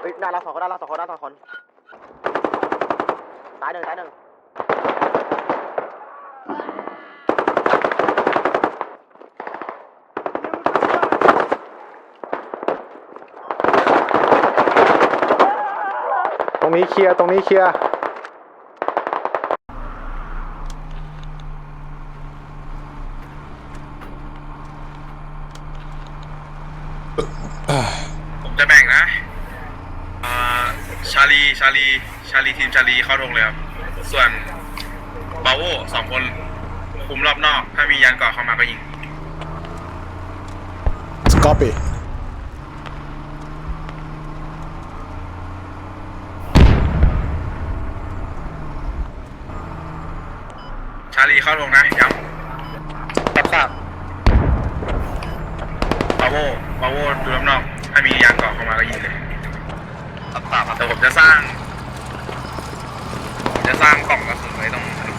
เฮ้ยหน้าเราสองคนหน้าเราสองคนหน้าเราสองคนตายหนึ่งตายหนึ่งตรงนี้เคลียร์ตรงนี้เคลียร์ ผมจะแบ่งนะอ่า ชาลีชาลีชาลีทีมชาลีเข้าธงเลยครับ ส่วนบาโวสองคนคุมรอบนอก ถ้ามียานเกาะเข้ามาก็ยิงสกอปปี้ชาลีเข้าธงนะย้ำรับทราบบาโวบาโวดูรอบนอก ถ้ามียานเกาะเข้ามาก็ยิงเลย รับทราบแต่ผมจะสร้างผมจะสร้างกล่องกระสุนไว้ตรงถนน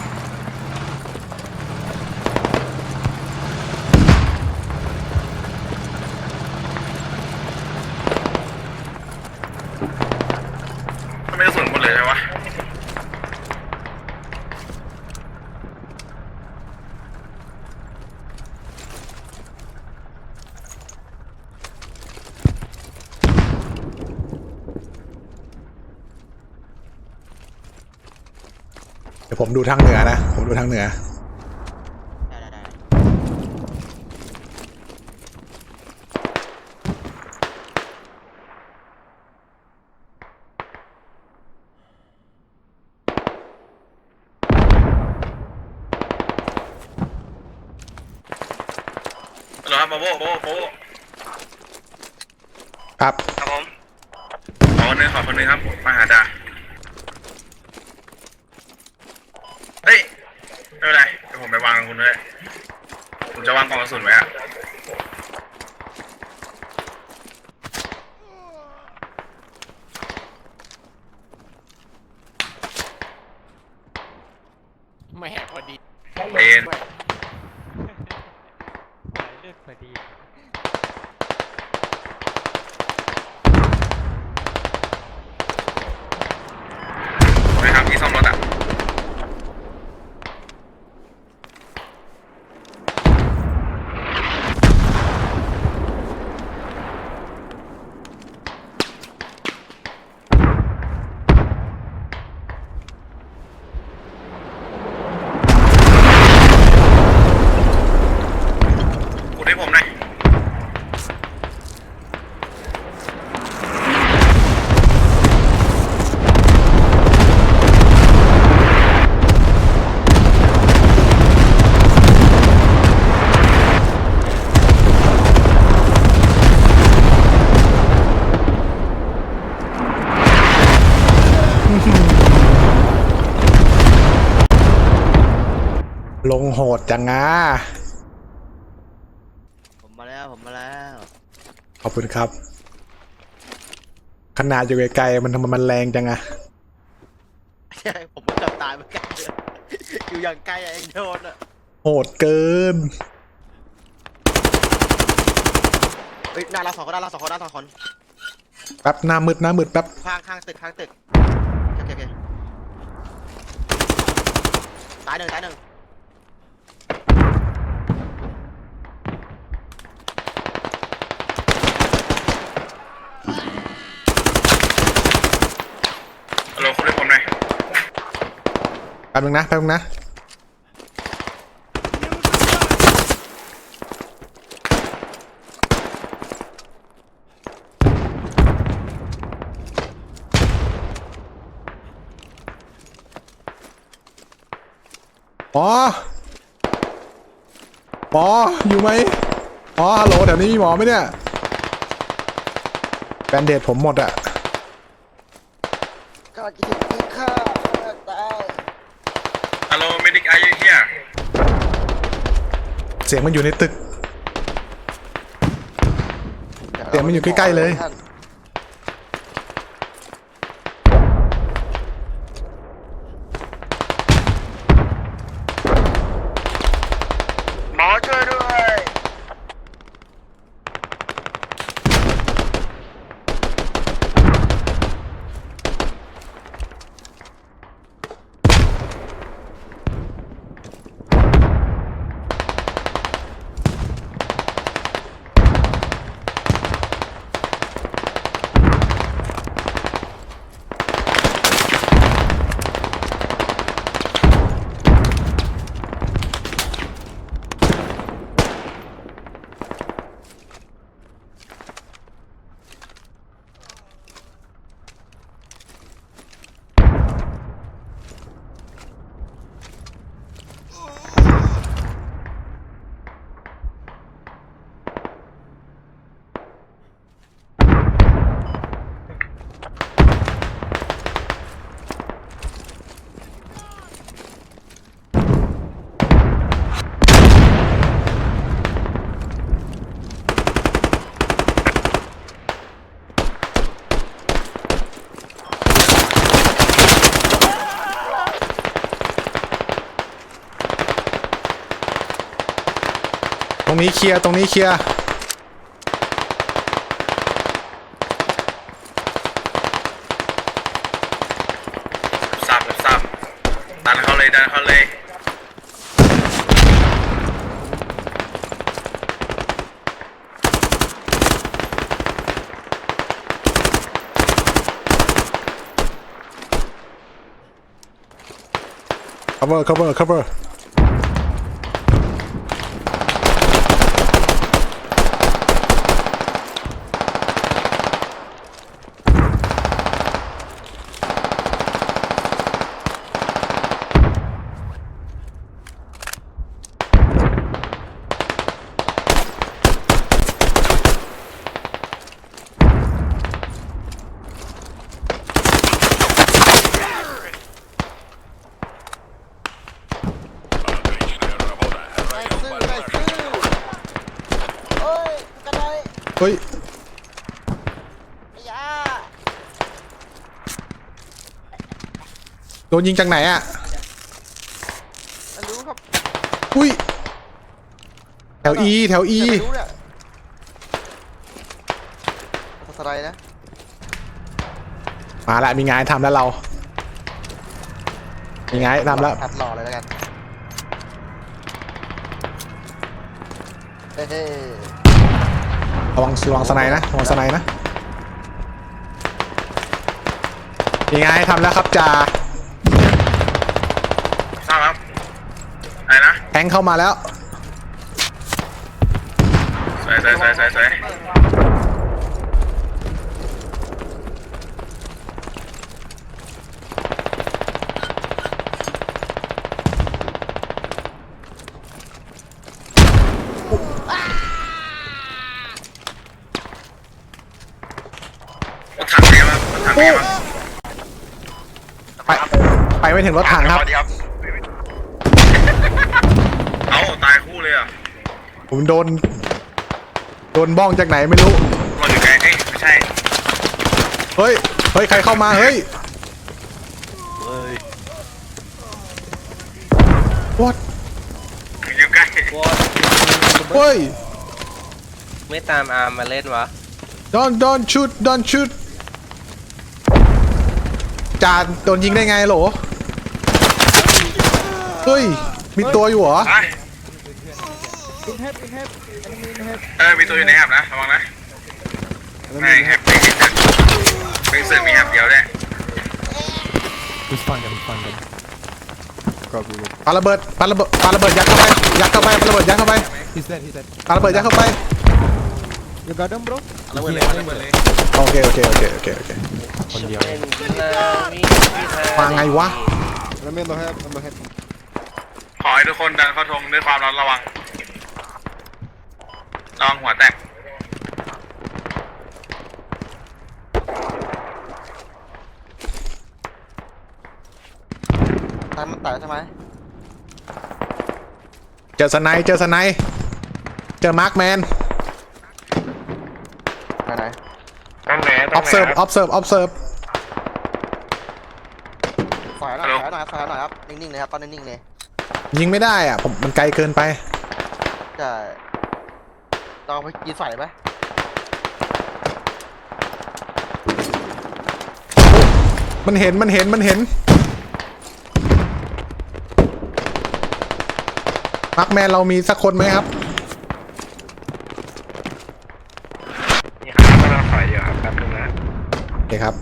ทำไมกระสุนหมดเลยใช่ปะ เดี๋ยวผมดูทางเหนือนะ ผมดูทางเหนือ ได้ได้ได้เหรอครับมาโบโบโบครับครับผมขอคนหนึงขอคนหนึงครับมาหาดาเฮ้ย ไม่เป็นไร เดี๋ย วผมไปวางกับคุณด้วยผมจะวางกล่องกระสุนไว้อะแหม่พอดีเอ็นเลือกพอดี ไปทำที่ซ่อมรถอะ กดให้ผมหน่อย ลงโหดจังงาผมมาแล้วผมมาแล้ว ขอบคุณครับ ขนาดอยู่ไกลๆมันทำไมมันแรงจังอะใช่ผมก็เกือบตายเหมือนกันอยู่อย่างไกลอะเองโดนอะโหดเกินเฮ้ยหน้าเราสองคนหน้าเราสองคนหน้าเราสองคนแป๊บหน้ามืดหน้ามืดแป๊บข้างข้างตึกข้างตึกโอเคโอเคตายหนึ่งตายหนึ่ง ฮัลโหลคุณให้ผมหน่อย แป๊บนึงนะแป๊บนึงนะปอปออยู่ไหมปอฮัลโหลแถวนี้มีหมอไหมเนี่ยแบนเดดผมหมดอะข้าคิดถึงข้า เสียงมันอยู่ในตึก เสียงมันอยู่ใกล้ๆเลยอช่วยด้วย นี้เคลียร์ ตรงนี้เคลียร์สับสับดันเขาเลย ดันเขาเลยคัฟเวอร์คัฟเวอร์คัฟเวอร์เฮ้ย โดนยิงจากไหนอะไม่รู้ครับอุ้ย แถว E แถว E ไม่รู้เนี่ยสไลด์นะมาละมีงานทำแล้วเรา มีงานทำแล้วพัดรอเลยแล้วกันเฮ้ยระวังระวังสไนด์นะระวังสไนด์นะมีงานทำแล้วครับจ่า ทราบครับ อะไรนะแทงเข้ามาแล้วสวยสวยสวยสวยสวยรถถังเนี่ยมั้งรถถังเนี่ยมั้งไปไปไม่ถึงรถถังครับ สวัสดีครับ ผมโดน โดนบ้องจากไหนไม่รู้เราอยู่ไกลเอ้ยไม่ใช่เฮ้ย เฮ้ย ใครเข้ามา เฮ้ย เฮ้ย what อยู่ใกล้เฮ้ย ไม่ตามอาร์มมาเล่นวะ don't don't shoot don't shoot จานโดนยิงได้ไงโหลเฮ้ย มีตัวอยู่เหรอ ไป เออมีตัวอยู่ในแฮบนะระวังนะในแฮบไม่เห็นนะเป็นเสือมีแฮบเดียวแหละปาระเบิดปาระเบิดปาระเบิดยัดเข้าไปยัดเข้าไปปาระเบิดยัดเข้าไปปาระเบิดยัดเข้าไปแล้วเว้ยเลยแล้วเว้ยเลยโอเคโอเคโอเคโอเคโอเคเล่นกีฬาวิ่งกีฬามาไงวะขอให้ทุกคนดันเข้าธงด้วยความระมัดระวัง ระวังหัวแตกตามมันตายใช่ไหมเจอสไนด์เจอสไนด์เจอมาร์คแมนไหนไหนต้องไหน observe observe observe สายหน่อยสายหน่อยสายหน่อยครับ นิ่งๆเลยครับ ตอนนิ่งๆเลยยิงไม่ได้อะผมมันไกลเกินไปจะ ลองไปยิงใส่ไหมมันเห็นมันเห็นมันเห็นมาร์คแมนเรามีสักคนไหมครับ นี่ครับกำลังถอยอยู่ครับแป๊บนึงนะโอเคครับ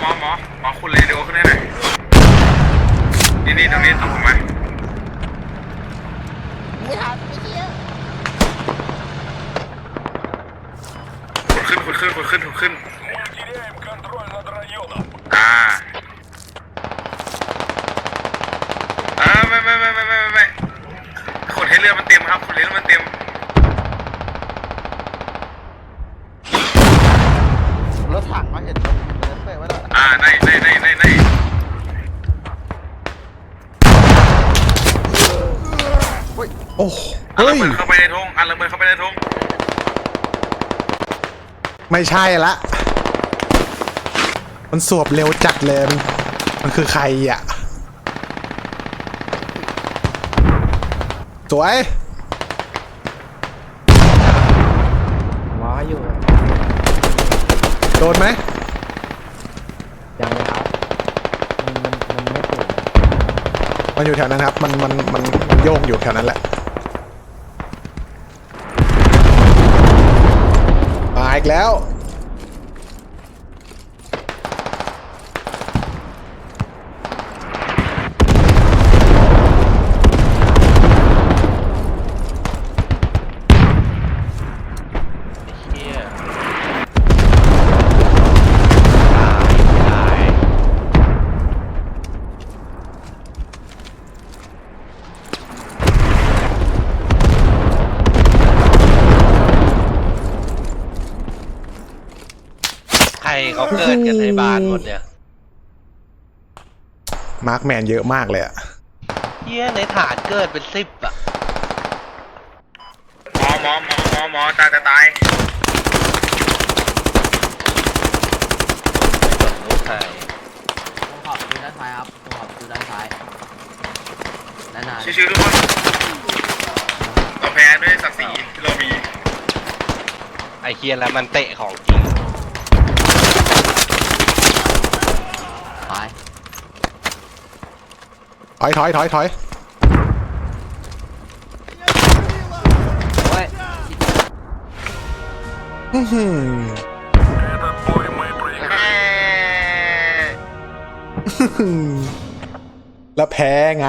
หมอหมอหมอคุณเรดิโอขึ้นให้หน่อยนี่นี่ตรงนี้ตรงผมไหม ไม่ทันไม่เชี่ย ขุดขึ้นขุดขึ้นขุดขึ้นขุดขึ้นอ่าอ่าไม่ไม่ไม่ไม่ไม่ไม่ไม่ขุดให้เรือมันเต็มครับขุดให้เรือมันเต็ม รถถังมาเห็นเปิดไว้แล้วอ่าในในในในในโอ้โหอันเฮ้ระย เบิดเข้าไปในธงอันระเบิดเข้าไปในธง ไม่ใช่ละ มันสวบเร็วจัดเลยมันมันคือใครอะ สวย ว้าอยู่โดนไหม ยังเลยครับ มันมันมันไม่ถูกมันอยู่แถวนั้นครับ มันมันมันมันโยกอยู่แถวนั้นแหละ มา อีกแล้ว เฮียตายตาย ใคร เขาเกิดกันในบ้านหมดเนี่ยมาร์คแมนเยอะมากเลยอะเฮียในฐานเกิดเป็นสิบอะหมอหมอหมอหมอหมอตายตายตายไม่กดรูปให้ตรงขอบดูด้านซ้ายครับตรงขอบดูด้านซ้ายด้านหน้าชื่อๆทุกคนเราแพ้ด้วยศักดิ์ศรีที่เรามีไอเฮียแล้วมันเตะของจริง ซ้ายถอยถอยถอยถอยโอ้ยอื้อหือแม่แล้วแพ้ไง